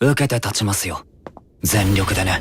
受けて立ちますよ。全力でね。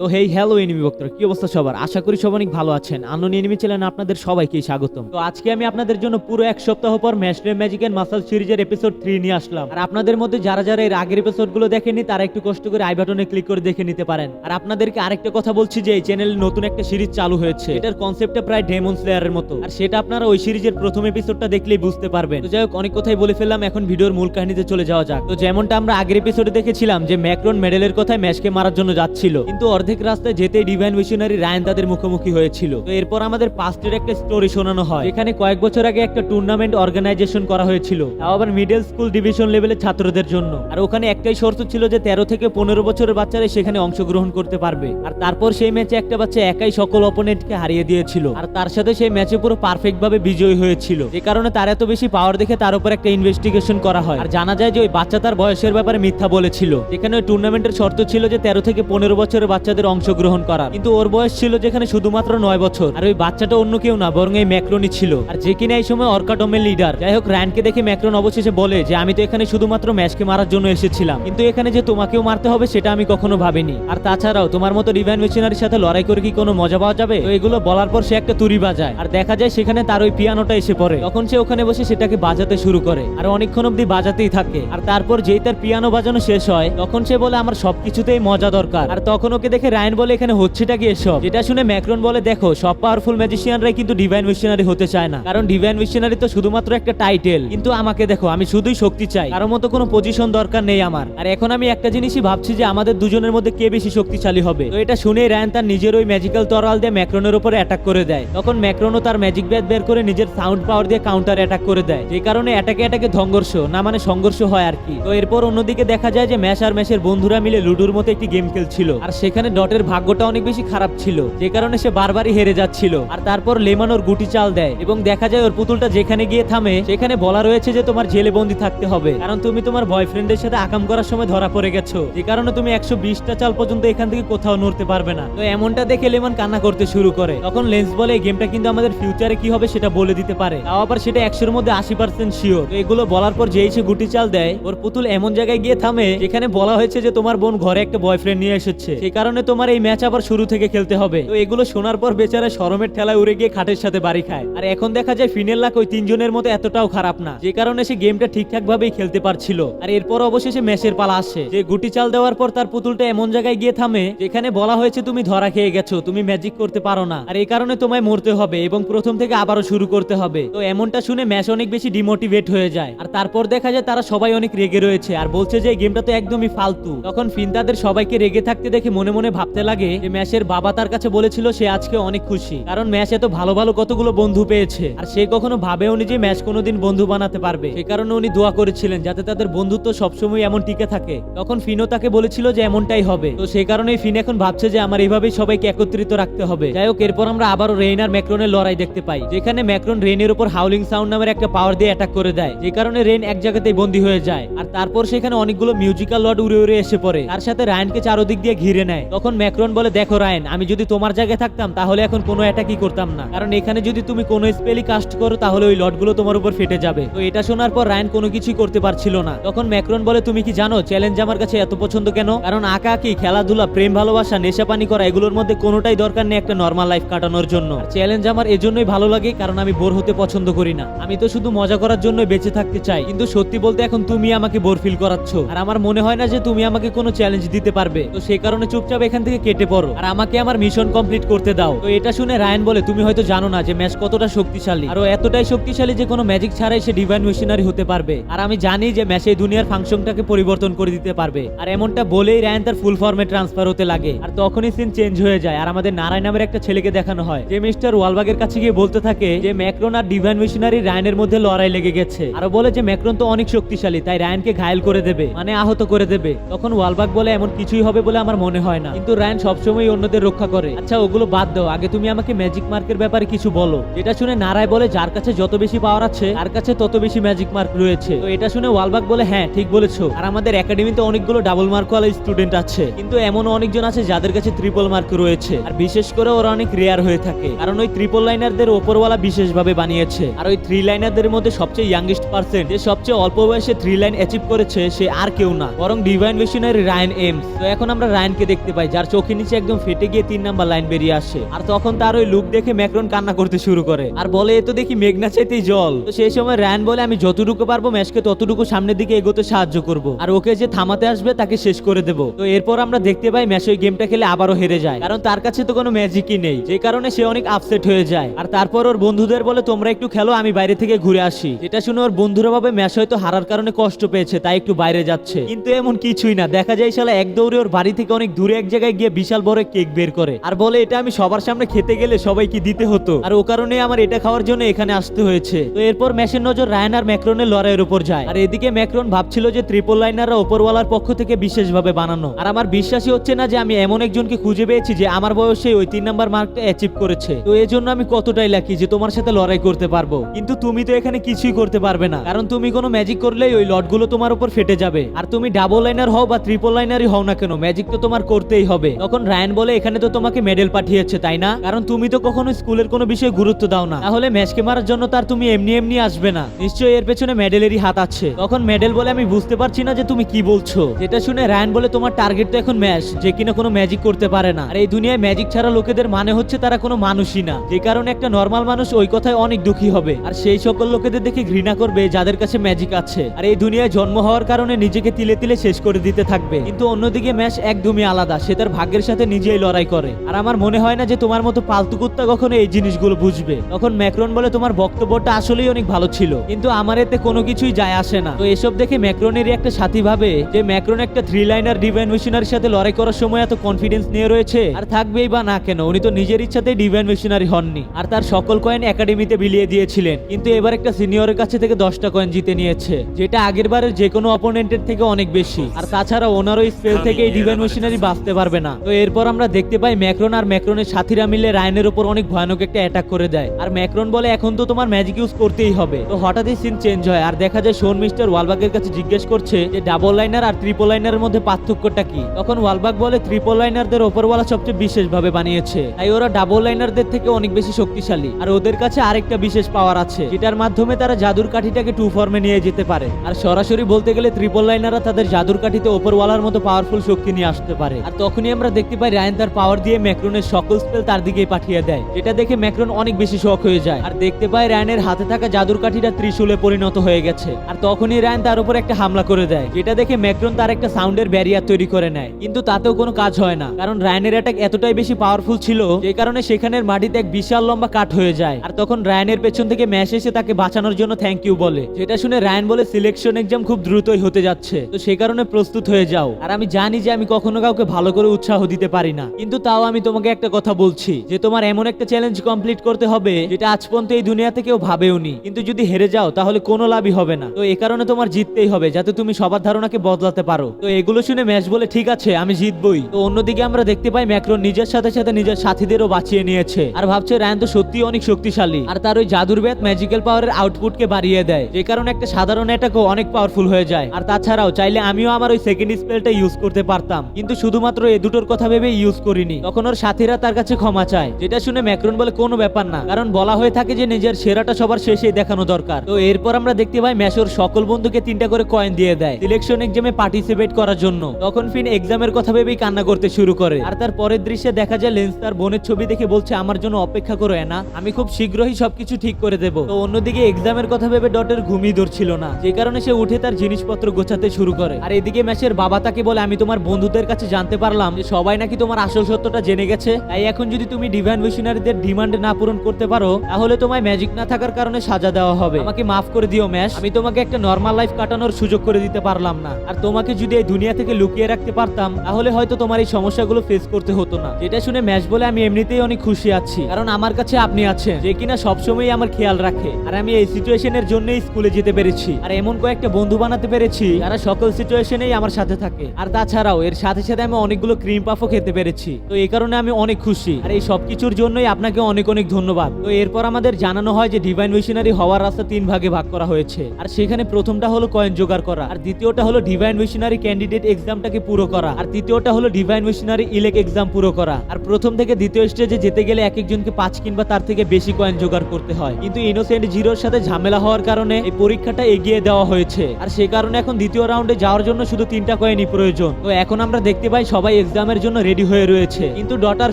তো hey hello enemy বক্তরা কি অবস্থা সবার? আশা করি সব অনেক ভালো আছেন। আনন এনিমি চ্যানেলে আপনাদের সবাইকে স্বাগতম। তো আজকে আমি আপনাদের জন্য পুরো এক সপ্তাহ পর ম্যাশলে ম্যাজিক এন্ড মাসাল সিরিজের এপিসোড থ্রি নিয়ে আসলাম। আর আপনাদের মধ্যে যারা যারা এর আগের এপিসোডগুলো দেখেননি, তারা একটু কষ্ট করে আই বাটনে ক্লিক করে দেখে নিতে পারেন। আর আপনাদেরকে আরেকটা কথা বলছি যে, এই চ্যানেলে নতুন একটা সিরিজ চালু হয়েছে। এটার কনসেপ্টটা প্রায় ডেমন স্লেয়ারের মতো। আর সেটা আপনারা ওই সিরিজের প্রথম এপিসোডটা দেখলেই বুঝতে পারবেন। তো যাই হোক, অনেক কথাই বলে ফেললাম, এখন ভিডিওর মূল কাহিনীতে চলে যাওয়া যাক। তো যেমনটা আমরা আগের এপিসোডে দেখেছিলাম যে ম্যাক্রন মেডেলের কথায় ম্যাচকে মারার জন্য যাচ্ছিল। কিন্তু অর্ধেক রাস্তায় যেতে ডিভাইন মিশনারি রায়ন তাদের মুখোমুখি হয়েছিল। এরপর আমাদের পাস্টের একটা স্টোরি শোনানো হয়। এখানে কয়েক বছর আগে একটা টুর্নামেন্ট অর্গানাইজেশন করা হয়েছিল। তাও আবার মিডল স্কুল ডিভিশন লেভেলের ছাত্রদের জন্য। আর ওখানে একটাই শর্ত ছিল যে তেরো থেকে পনেরো বছরের বাচ্চারা সেখানে অংশগ্রহণ করতে পারবে। আর তারপর সেই ম্যাচে একটা বাচ্চা একাই সকল অপোনেন্টকে হারিয়ে দিয়েছিল। আর তার সাথে সেই ম্যাচে পুরো পারফেক্ট ভাবে বিজয়ী হয়েছিল। যে কারণে তার এত বেশি পাওয়ার দেখে তার উপর একটা ইনভেস্টিগেশন করা হয়। আর জানা যায় যে ওই বাচ্চা তার বয়সের ব্যাপারে মিথ্যা বলেছিল। যেখানে ওই টুর্নামেন্টের শর্ত ছিল যে তেরো থেকে পনেরো বছরের বাচ্চাদের অংশগ্রহণ করা কিন্তু ওর বয়স ছিল যেখানে শুধুমাত্র নয় বছর। আর ওই বাচ্চাটা অন্য কেউ না, বরং এই ম্যাক্রনই ছিল। আর যে কিনা এই সময় অর্কাডমের লিডার যাই হোক, র্যানকে দেখে ম্যাক্রন অবশেষে বলে যে, আমি তো এখানে শুধুমাত্র ম্যাচকে মারার জন্য এসেছিলাম। কিন্তু এখানে যে তোমাকেও মারতে হবে, সেটা আমি কখনো ভাবিনি। আর তাছাড়াও, তোমার মতো ডিভাইন মিশনারির সাথে লড়াই করে কি কোনো মজা পাওয়া যাবে? তো এগুলো বলার পর সে একটা তুরি বাজায়। আর দেখা যায় সেখানে তার ওই পিয়ানোটা এসে পড়ে। তখন সে ওখানে বসে সেটাকে বাজাতে শুরু করে। আর অনেকক্ষণ অব্দি বাজাতেই থাকে। আর তারপর যেই তার পিয়ানো বাজানো শেষ হয়, তখন সে বলে, আমার সবকিছুতেই মজা দরকার। আর তখন ওকে দেখে রায়ন বলে এখানে হচ্ছেটা কি এসব? যেটা শুনে ম্যাক্রন বলে, দেখো, সব পাওয়ারফুল ম্যাজিশিয়ানরাই কিন্তু ডিভাইন মিশনারি হতে চায় না। কারণ ডিভাইন মিশনারি তো শুধুমাত্র একটা টাইটেল কিন্তু আমাকে দেখো, আমি শুধুই শক্তি চাই। কারোর মতো কোনো পজিশন দরকার নেই আমার। আর এখন আমি একটা জিনিসই ভাবছি যে আমাদের দুজনের মধ্যে কে বেশি শক্তিশালী হবে? তো এটা শুনে রায়ন তার নিজের ওই ম্যাজিক্যাল তরল দিয়ে ম্যাক্রনের উপর অ্যাটাক করে দেয়। তখন ম্যাক্রনও তার ম্যাজিক ব্যাট বের করে নিজের সাউন্ড পাওয়ার দিয়ে কাউন্টার অ্যাটাক করে দেয়। যে কারণে অ্যাটাকে অ্যাটাকে সংঘর্ষ না মানে সংঘর্ষ হয় আর কি। তো এরপর অন্যদিকে দেখা যায় যে ম্যাশ আর ম্যাশের বন্ধুরা মিলে লুডুর মতো একটি গেম খেলছিল। আর সেখানে ডটের ভাগ্যটা অনেক বেশি খারাপ ছিল। যে কারণে সে বারবারই হেরে যাচ্ছিল। আর তারপর লেমন ওর গুটি চাল দেয় এবং দেখা যায় ওর পুতুলটা যেখানে গিয়ে থামে, সেখানে বলা রয়েছে যে তোমার জেলে বন্দি থাকতে হবে। কারণ তুমি তোমার বয়ফ্রেন্ডের সাথে আকাম করার সময় ধরা পড়ে গেছো। যে কারণে তুমি একশো বিশটা চাল পর্যন্ত এখান থেকে কোথাও নড়তে পারবে না। তো এমনটা দেখে লেমন কান্না করতে শুরু করে। তখন লেন্স বলে, এই গেমটা কিন্তু আমাদের ফিউচারে কি হবে সেটা বলে দিতে পারে। তাও আবার সেটা একশোর মধ্যে আশি পার্সেন্ট শিওর। তো এগুলো বলার পর যেই সে গুটি চাল দেয়, ওর পুতুল এমন জায়গায় গিয়ে থামে, যেখানে বলা হয়েছে যে তোমার বোন ঘরে একটা বয়ফ্রেন্ড নিয়ে এসেছে। সেই কারণে তোমার এই ম্যাচ আবার শুরু থেকে খেলতে হবে। তো এগুলো শোনার পর বেচারা শরমের ঠেলায় উড়ে গিয়ে খাটের সাথে বাড়ি খায়। আর এখন দেখা যায় ফিনেল লাক ওই তিনজনের মতো এতটাও খারাপ না। যে কারণে সে গেমটা ঠিকঠাক ভাবেই খেলতে পারছিল। আর এরপর অবশেষে ম্যাচের পালা আসে। যে গুটি চাল দেওয়ার পর তার পুতুলটা এমন জায়গায় গিয়ে থামে, যেখানে বলা হয়েছে, তুমি ধরা খেয়ে গেছো, তুমি ম্যাজিক করতে পারো না। আর এই কারণে তোমায় মরতে হবে এবং প্রথম থেকে আবারও শুরু করতে হবে। তো এমনটা শুনে ম্যাচ অনেক বেশি ডিমোটিভেট হয়ে যায়। আর তারপর দেখা যায় তারা সবাই অনেক রেগে রয়েছে। আর বলছে যে গেমটা তো একদমই ফালতু। তখন ফিন তাদের সবাইকে রেগে থাকতে দেখে মনে মনে ভাবতে লাগে যে ম্যাচের বাবা তার কাছে বলেছিল সে আজকে অনেক খুশি। কারণ ম্যাচ এত ভালো ভালো কতগুলো বন্ধু পেয়েছে। আর সে কখনো ভাবেও নি যে ম্যাচ কোনোদিন বন্ধু বানাতে পারবে। সে কারণে উনি দোয়া করেছিলেন যাতে তাদের বন্ধুত্ব সবসময় এমন টিকে থাকে। তখন ফিনো তাকে বলেছিল যে এমনটাই হবে। তো সেই কারণে ফিন এখন ভাবছে যে আমার এইভাবেই সবাইকে একত্রিত রাখতে হবে। যাই হোক, এরপর আমরা আবারও রেইন আর ম্যাক্রনের লড়াই দেখতে পাই, যেখানে ম্যাক্রন রেইনের উপর হাউলিং সাউন্ড নামের একটা পাওয়ার দিয়ে অ্যাটাক করে দেয়। যে কারণে রেইন এক জায়গাতেই বন্দী হয়ে যায়। আর তারপর সেখানে অনেকগুলো মিউজিক্যাল লর্ড উড়ে উড়ে এসে পড়ে। তার সাথে রায়নকে চারোদিক দিয়ে ঘিরে নেয়। তখন ম্যাক্রন বলে, দেখো রায়ন, আমি যদি তোমার জায়গায় থাকতাম, তাহলে এখন কোনো অ্যাটাকই করতাম না। কারণ এখানে যদি তুমি কোনো স্পেলই কাস্ট করো, তাহলে ওই লটগুলো তোমার উপর ফেটে যাবে। তো এটা শোনার পর রায়ন কোনো কিছুই করতে পারছিল না। তখন ম্যাক্রন বলে, তুমি কি জানো চ্যালেঞ্জ আমার কাছে এত পছন্দ কেন? কারণ আঁকা আঁকি, খেলাধুলা, প্রেম ভালোবাসা নেশা পানি করা, এগুলোর মধ্যে কোনোটাই দরকার নেই একটা নর্মাল লাইফ কাটানোর জন্য। চ্যালেঞ্জ আমার এজন্যই ভালো লাগে, কারণ আমি বোর হতে পছন্দ করি না। আমি তো শুধু মজা করার জন্য বেঁচে থাকতে চাই। কিন্তু সত্যি বলতে এখন তুমি আমাকে বোর ফিল করাচ্ছ। আর আমার মনে হয় না যে তুমি আমাকে কোনো চ্যালেঞ্জ দিতে পারবে। তো সে কারণে চুপচাপ এখান থেকে কেটে পড়ো। আর আমাকে আমার মিশন কমপ্লিট করতে দাও। তো এটা শুনে রায়ন বলে, তুমি হয়তো জানো না যে ম্যাচ কতটা শক্তিশালী। আর এতটাই শক্তিশালী যে কোনো ম্যাজিক ছাড়াই সে ডিভাইন মিশনারি হতে পারবে। আর আমি জানি যে ম্যাচ এই দুনিয়ার ফাংশনটাকে পরিবর্তন করে দিতে পারবে। আর এমনটা বলেই রায়ন তার ফুল ফর্মে ট্রান্সফার হতে লাগে। আর তখনই সিন চেঞ্জ হয়ে যায়। আর আমাদের নারায়ণ নামের একটা ছেলেকে দেখানো হয়, যে মিস্টার ওয়ালবাগের কাছে গিয়ে বলতে থাকে যে, ম্যাক্রন আর ডিভাইন মিশনারি রায়নের মধ্যে লড়াই লেগে গেছে। আর বলে যে, ম্যাক্রন তো অনেক শক্তিশালী, তাই রায়নকে ঘায়ল করে দেবে মানে আহত করে দেবে। তখন ওয়ালবাগ বলে, এমন কিছুই হবে বলে আমার মনে হয় না। কিন্তু রায়ন সবসময় অন্যদের রক্ষা করে। আচ্ছা ওগুলো বাদ দাও। আগে তুমি আমাকে ম্যাজিক মার্কের ব্যাপারে কিছু বলো। যেটা শুনে নারায় বলে যার কাছে যত বেশি পাওয়ার আছে, তার কাছে তত বেশি ম্যাজিক মার্ক রয়েছে। তো এটা শুনে ওয়ালবাগ বলে হ্যাঁ ঠিক বলেছ। আর আমাদের একাডেমিতে অনেকগুলো ডাবল মার্ক ওয়ালা স্টুডেন্ট আছে। কিন্তু এমন অনেকজন আছে যাদের কাছে ট্রিপল মার্ক রয়েছে। আর বিশেষ করে ওরা অনেক রেয়ার হয়ে থাকে। কারণ ওই ট্রিপল লাইনারদের ওপরওয়ালা বিশেষভাবে বানিয়েছে। আর ওই থ্রি লাইনারদের মধ্যে সবচেয়ে ইয়াংগেস্ট পার্সেন্ট যে সবচেয়ে অল্প বয়সে থ্রি লাইন অ্যাচিভ করেছে, সে আর কেউ না, বরং ডিভাইন মিশনারি রায়ন এমস। তো এখন আমরা রায়নকে দেখতে পাই। যার চোখের নিচে একদম ফেটে গিয়ে তিন নাম্বার লাইন বেরিয়ে আসে। আর তখন তার ওই লুক দেখে ম্যাক্রন কান্না করতে শুরু করে। আর বলে, এ তো দেখি মেঘনা চাইতেই জল। তো সেই সময় রায়ন বলে, আমি যতটুকু পারব ম্যাচকে ততটুকু সামনের দিকে এগোতে সাহায্য করব। আর ওকে যে থামাতে আসবে, তাকে শেষ করে দেবো। তো এরপর আমরা দেখতে পাই ম্যাচ ওই গেমটা খেলে আবারও হেরে যায়। কারণ তার কাছে তো কোনো ম্যাজিকই নেই। যে কারণে সে অনেক আপসেট হয়ে যায়। আর তারপর ওর বন্ধুদের বলে, তোমরা একটু খেলো, আমি বাইরে থেকে ঘুরে আসি। এটা শুনে ওর বন্ধুরা ভাবে, ম্যাচ হয়তো হারার কারণে কষ্ট পেয়েছে, তাই একটু বাইরে যাচ্ছে। কিন্তু এমন কিছুই না। দেখা যায় শালা, এক দৌড়ে ওর বাড়ি থেকে অনেক দূরে এক জায়গায় গিয়ে বিশাল বড় কেক বের করে। আর বলে, এটা আমি সবার সামনে খেতে গেলে সবাইকে দিতে হতো। আর ও কারণে আমার এটা খাওয়ার জন্য এখানে আসতে হয়েছে। তো এরপর ম্যাচের নজর রায়ন আর ম্যাক্রনের লড়াইয়ের উপর যায়। আর এদিকে ম্যাক্রন ভাবছিল যে ট্রিপল লাইনাররা ওপরওয়ালার পক্ষ থেকে বিশেষভাবে বানানো। আর আমার বিশ্বাসই হচ্ছে না যে আমি এমন একজনকে খুঁজে পেয়েছি যে আমার বয়সে ওই তিন নাম্বার মার্কটা অ্যাচিভ করেছে। তো এই জন্য আমি কতটাই লাকি যে তোমার সাথে লড়াই করতে পারব। কিন্তু তুমি তো এখানে কিছুই করতে পারবে না। কারণ তুমি কোনো ম্যাজিক করলেই ওই লটগুলো তোমার উপর ফেটে যাবে। আর তুমি ডাবল লাইনার হও বা ট্রিপল লাইনারই হও না কেন ম্যাজিক তো তোমার করতেই হবে। তখন রায়ন বলে, এখানে তো তোমাকে মেডেল পাঠিয়েছে, তাই না? কারণ তুমি তো কখনো স্কুলের কোনো বিষয়ে গুরুত্ব দাও না। তাহলে ম্যাচকে মারার জন্য তার তুমি এমনি এমনি আসবে না। নিশ্চয়ই এর পেছনে মেডেলেরই হাত আছে। তখন মেডেল বলে, আমি বুঝতে পারছি না যে তুমি কি বলছো। যেটা শুনে রায়ন বলে, তোমার টার্গেট তো এখন ম্যাচ, যে কিনা কোনো ম্যাজিক করতে পারে না। আর এই দুনিয়ায় ম্যাজিক ছাড়া লোকেদের মানে হচ্ছে তারা কোনো মানুষই না। যে কারণে একটা নর্মাল মানুষ ওই কথায় অনেক দুঃখী হবে। আর সেই সকল লোকেদের দেখে ঘৃণা করবে যাদের কাছে ম্যাজিক আছে। আর এই দুনিয়ায় জন্ম হওয়ার কারণে নিজেকে তিলে তিলে শেষ করে দিতে থাকবে। কিন্তু অন্যদিকে ম্যাচ একদমই আলাদা। সে তার ভাগ্যের সাথে নিজেই লড়াই করে। আর আমার মনে হয় না যে তোমার মতো পালতু কুত্তা কখনো এই জিনিসগুলো বুঝবে। তখন ম্যাক্রন বলে তোমার বক্তব্যটা আসলেই অনেক ভালো ছিল। কিন্তু আমার এতে কোনো কিছুই যায় আসে না। তো এসব দেখে ম্যাক্রনেরই একটা সাথী ভাবে যে ম্যাক্রন একটা থ্রি লাইনার ডিভাইন মিশনারির সাথে লড়াই করার সময় এত কনফিডেন্স নিয়ে রয়েছে আর থাকবেই বা না কেন উনি তো নিজের ইচ্ছাতেই ডিভাইন মিশনারি হননি। আর তার সকল কয়েন একাডেমিতে বিলিয়ে দিয়েছিলেন। কিন্তু এবার একটা সিনিয়রের কাছে থেকে দশটা কয়েন জিতে নিয়েছে যেটা আগের বারের যে কোনো অপোনেন্টের থেকে অনেক বেশি। আর তাছাড়া ওনারও স্পেল থেকে এই ডিভাইন মেশিনারি বাঁচতে পারবে না। তো এরপর আমরা দেখতে পাই ম্যাক্রন আর ম্যাক্রনের সাথীরা মিলে রায়নের উপর অনেক ভয়ানক একটা অ্যাটাক করে দেয়। আর ম্যাক্রন বলে, এখন তো তোমার ম্যাজিক ইউজ করতেই হবে। তো হঠাৎই সিন চেঞ্জ হয়। আর দেখা যায়, শোন মিস্টার ওয়ালবাগের কাছে জিজ্ঞেস করছে যে ডাবল লাইনার আর ট্রিপল লাইনারের মধ্যে পার্থক্যটা কি? তখন ওয়ালবাগ বলে ট্রিপল লাইনারদের ওপরওয়ালা সবচেয়ে বিশেষভাবে বানিয়েছে। তাই ওরা ডাবল লাইনারদের থেকে অনেক বেশি শক্তিশালী। আর ওদের কাছে আরেকটা বিশেষ পাওয়ার আছে, যেটার মাধ্যমে তারা জাদুর কাঠিটাকে টু ফর্মে নিয়ে যেতে পারে। আর সরাসরি বলতে গেলে ট্রিপল লাইনাররা তাদের জাদুর কাঠিতে ওপরওয়ালার মতো পাওয়ারফুল শক্তি নিয়ে আসতে পারে। আর তখনই আমরা দেখতে পাই রায়ন তার পাওয়ার দিয়ে ম্যাক্রনের সকল স্পেল তার দিকেই পাঠিয়ে দেয়। যেটা দেখে ম্যাক্রন অনেক বেশি শখ হয়ে যায়। আর দেখতে পাই রায়নের হাতে থাকা জাদুর কাঠিটা ত্রিশূলে পরিণত হয়ে গেছে। আর তখনই রায়ন তার উপর একটা হামলা করে দেয়, যেটা দেখে ম্যাক্রন তার একটা সাউন্ডের ব্যারিয়ার তৈরি করে নেয়। কিন্তু তাতেও কোনো কাজ হয় না, কারণ রায়নের অ্যাটাক এতটাই বেশি পাওয়ারফুল ছিল, যে কারণে সেখানের মাটিতে এক বিশাল লম্বা কাঠ হয়ে যায়। আর তখন রায়নের পেছন থেকে ম্যাশ এসে তাকে বাঁচানোর জন্য থ্যাংক ইউ বলে। যেটা শুনে রায়ন বলে সিলেকশন এক্সাম খুব দ্রুতই হতে যাচ্ছে। তো সে কারণে প্রস্তুত হয়ে যাও। আর আমি জানি যে আমি কখনো কাউকে ভালো করে উৎসাহ দিতে পারি না। কিন্তু তাও আমি তোমাকে একটা কথা বলছি, যে তোমার এমন একটা চ্যালেঞ্জ কমপ্লিট করতে হবে, যেটা আজ পর্যন্ত এই দুনিয়াতে কেউ ভাবেওনি কিন্তু যদি হেরে যাও, তাহলে কোনো লাভই হবে না। তো এ কারণে তোমার জিততেই হবে, যাতে তুমি সবার ধারণাকে বদলাতে পারো। তো এগুলো শুনে ম্যাচ বলে ঠিক আছে, আমি জিতবই। তো অন্যদিকে আমরা দেখতে পাই ম্যাক্রন নিজের সাথে সাথে নিজের সাথীদেরও বাঁচিয়ে নিয়েছে। আর ভাবছে রায়ন তো সত্যি অনেক শক্তিশালী। আর তার ওই জাদুর ব্যাত ম্যাজিক্যাল পাওয়ারের আউটপুটকে বাড়িয়ে দেয়। যে কারণে একটা সাধারণ অ্যাটাকও অনেক পাওয়ারফুল হয়ে যায়। আর তাছাড়াও, চাইলে আমিও আমার ওই সেকেন্ড স্পেলটা ইউজ করতে পারতাম। কিন্তু শুধুমাত্র এই দুটোর কথা ভেবে ইউজ করিনি। তখন ওর সাথীরা তার কাছে ক্ষমা চায়। যেটা শুনে ম্যাক্রন বলে কোনো ব্যাপার না, কারণ বলা হয়ে থাকে যে নিজের সেরাটা সবার শেষে দেখানো দরকার। তো এরপর আমরা দেখতে পাই ম্যাশোর সকল বন্ধুকে তিনটা করে কয়েন দিয়ে দেয় সিলেকশন এক্সামে পার্টিসিপেট করার জন্য। তখন ফিন এক্সামের কথা ভেবেই কান্না করতে শুরু করে। আর তার পরের দৃশ্যে দেখা যায় লেন্স তার বোনের ছবি দেখে বলছে, আমার জন্য অপেক্ষা করো এনা আমি খুব শীঘ্রই সবকিছু ঠিক করে দেবো। তো অন্যদিকে এক্সামের কথা ভেবে ডটের ঘুমিয়ে ধরছিল না। যে কারণে সে উঠে তার জিনিসপত্র গোছাতে শুরু করে। আর এদিকে ম্যাচের বাবা তাকে বলে, আমি তোমার বন্ধুদের কাছে জানতে পারলাম যে সবাই নাকি তোমার আসল সত্যটা জেনে গেছে। তাই এখন যদি তুমি ডিভাইন মিশনারিদের ডিমান্ড না পূরণ করতে পারো, তাহলে তোমায় ম্যাজিক না থাকার কারণে সাজা দেওয়া হবে। আমাকে মাফ করে দিও ম্যাশ। আমি তোমাকে একটা নর্মাল লাইফ কাটানোর সুযোগ করে দিতে পারলাম না। আর তোমাকে যদি এই দুনিয়া থেকে লুকিয়ে রাখতে পারতাম, তাহলে হয়তো তোমার এই সমস্যাগুলো ফেস করতে হতো না। যেটা শুনে ম্যাচ বলে আমি এমনিতেই অনেক খুশি আছি। কারণ আমার কাছে আপনি আছেন, যে কিনা সবসময় আমার খেয়াল রাখে। আর আমি এই সিচুয়েশনের জন্যই স্কুলে যেতে পেরেছি। আর এমন কয়েকটা বন্ধু বানাতে পেরেছি, যারা সকল সিচুয়েশনেই আমার সাথে থাকে। আর তাছাড়াও, এর সাথে সাথে আমি অনেকগুলো অনেকগুলো ক্রিম পাফও খেতে পেরেছি। তো এই কারণে আমি অনেক খুশি। আর এই সব কিছুর জন্যই আপনাকে অনেক অনেক ধন্যবাদ। তো এরপর আমাদের জানানো হয় যে ডিভাইন মিশনারি হওয়ার রাস্তা তিন ভাগে ভাগ করা হয়েছে। আর সেখানে প্রথমটা হলো কয়েন জোগাড় করা। আর দ্বিতীয়টা হলো ডিভাইন মিশনারি ক্যান্ডিডেট এক্সামটাকে পুরো করা। আর তৃতীয়টা হলো ডিভাইন মিশনারি ইলেক এক্সাম পুরো করা। আর প্রথম থেকে দ্বিতীয় স্টেজে যেতে গেলে এক একজনকে পাঁচ কিংবা তার থেকে বেশি কয়েন জোগাড় করতে হয়। কিন্তু ইনোসেন্ট জিরোর সাথে ঝামেলা হওয়ার কারণে এই পরীক্ষাটা এগিয়ে দেওয়া হয়েছে। আর সে কারণে এখন দ্বিতীয় রাউন্ডে যাওয়ার জন্য শুধু তিনটা কয়েনই প্রয়োজন। তো এখন আমরা দেখতে পাই সবাই এক্সামের জন্য রেডি হয়ে রয়েছে। কিন্তু ডটার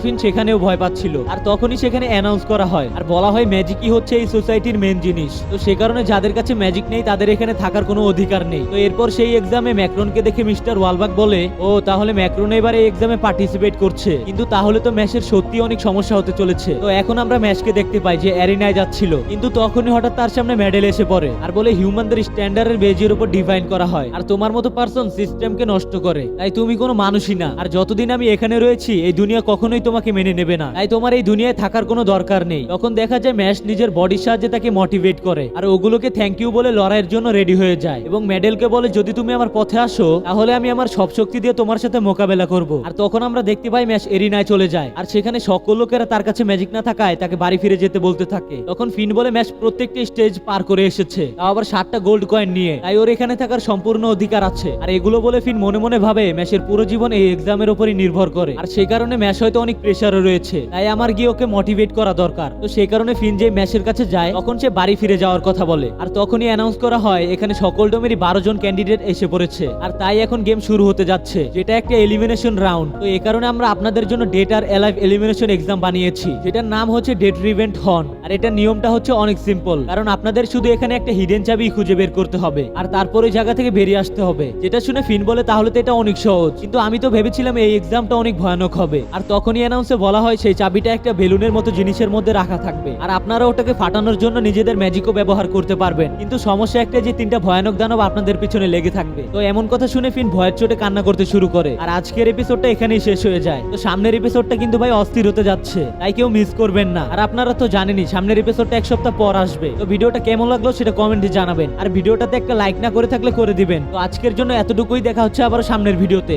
ফিন সেখানেও ভয় পাচ্ছিল। আর তখনই সেখানে অ্যানাউন্স করা হয়। আর বলা হয় ম্যাজিকই হচ্ছে এই সোসাইটির মেন জিনিস। তো সে কারণে যাদের কাছে ম্যাজিক নেই, তাদের এখানে থাকার কোনো অধিকার নেই। তো এরপর সেই এক্সামে ম্যাক্রনকে দেখে মিস্টার ওয়ালবাগ বলে, ও, তাহলে ম্যাক্রন এবার এই এক্সামে পার্টিসিপেট করছে। কিন্তু তাহলে তো ম্যাচের সত্যি অনেক সমস্যা হতে চলেছে। তো এখন আমরা ম্যাচকে দেখতে পাই যে অ্যারিনায় যাচ্ছিল। কিন্তু তখনই হঠাৎ তার সামনে মেডেল এসে পড়ে। আর বলে হিউম্যানদের স্ট্যান্ডার্ডের বেজের উপর ডিফাইন করা হয়। আর তোমার মতো পার্সন সিস্টেমকে নষ্ট করে। তাই তুমি কোনো মানুষই না। আর যতদিন আমি এখানে রয়েছি, এই দুনিয়া কখনোই তোমাকে মেনে নেবে না। তাই তোমার এই দুনিয়ায় থাকার কোনো দরকার নেই। তখন দেখা যায় ম্যাশ নিজের বডির সাহায্যে তাকে মোটিভেট করে আর ওগুলোকে থ্যাংক ইউ বলে লড়াইয়ের জন্য রেডি হয়ে যায় এবং মেডেলকে বলে, যদি তুমি আমার পথে আসো, তাহলে আমি আমার সব শক্তি দিয়ে তোমার সাথে মোকাবেলা করব। আর তখন আমরা দেখতে পাই ম্যাচ এরিনায় চলে যায়। আর সেখানে সকল লোকেরা তার কাছে ম্যাজিক না থাকায় তাকে বাড়ি ফিরে যেতে বলতে থাকে। তখন ফিন বলে ম্যাচ প্রত্যেকটি স্টেজ পার করে এসেছে। তাও আবার সাতটা গোল্ড কয়েন নিয়ে। তাই ওর এখানে থাকার সম্পূর্ণ অধিকার আছে। আর এগুলো বলে ফিন মনে মনে ভাবে ম্যাচের পুরো জীবন এই এক্সামের উপরই নির্ভর করে। আর সেই কারণে ম্যাচ হয়তো অনেক প্রেশারও রয়েছে। তাই আমার গিয়ে ওকে মোটিভেট করা দরকার। তো সেই কারণে ফিন যে ম্যাচের কাছে যায়, তখন সে বাড়ি ফিরে যাওয়ার কথা বলে। আর তখনই অ্যানাউন্স করা হয়, এখানে সকল ডোমেরই বারো জন ক্যান্ডিডেট এসে পড়েছে। আর তাই এখন গেম শুরু হতে যাচ্ছে। যেটা একটা এলিমিনেশন রাউন্ড তো এই কারণে আমরা আপনাদের জন্য dead or alive elimination exam বানিয়েছি। যেটার নাম হচ্ছে ডেট রিভেন্ট হন আর এটার নিয়মটা হচ্ছে অনেক সিম্পল কারণ আপনাদের শুধু এখানে একটা হিডেন চাবি খুঁজে বের করতে হবে। আর তারপরে জায়গা থেকে বেরিয়ে আসতে হবে। যেটা শুনে ফিন বলে, তাহলে তো এটা অনেক সহজ। কিন্তু আমি তো ভেবেছিলাম এই এক্সামটা অনেক ভয়ানক হবে। আর তখনই অ্যানাউন্সে বলা হয় সেই চাবিটা একটা বেলুনের মতো জিনিসের মধ্যে রাখা থাকবে। আর আপনারা ওটাকে ফাটানোর জন্য নিজেদের ম্যাজিকও ব্যবহার করতে পারবেন। কিন্তু সমস্যা একটা যে তিনটা ভয়ানক দানব আপনাদের পিছনে লেগে থাকবে। তো এমন কথা শুনে ফিন ভয়ের চোটে কান্না করতে শুরু করে। আর আজকের এপিসোডটা এখানেই শেষ হয়ে যায়। তো সামনের এপিসোডটা কিন্তু ভাই অস্থির হতে যাচ্ছে। তাই কেউ মিস করবেন না। আর আপনারা তো জানেনই, সামনের এপিসোডটা এক সপ্তাহ পর আসবে। তো ভিডিওটা কেমন লাগল সেটা কমেন্টে জানাবেন। আর ভিডিওটাতে একটা লাইক না করে থাকলে করে দিবেন। তো আজকের জন্য এতটুকুই। দেখা হচ্ছে আবার সামনের ভিডিওতে।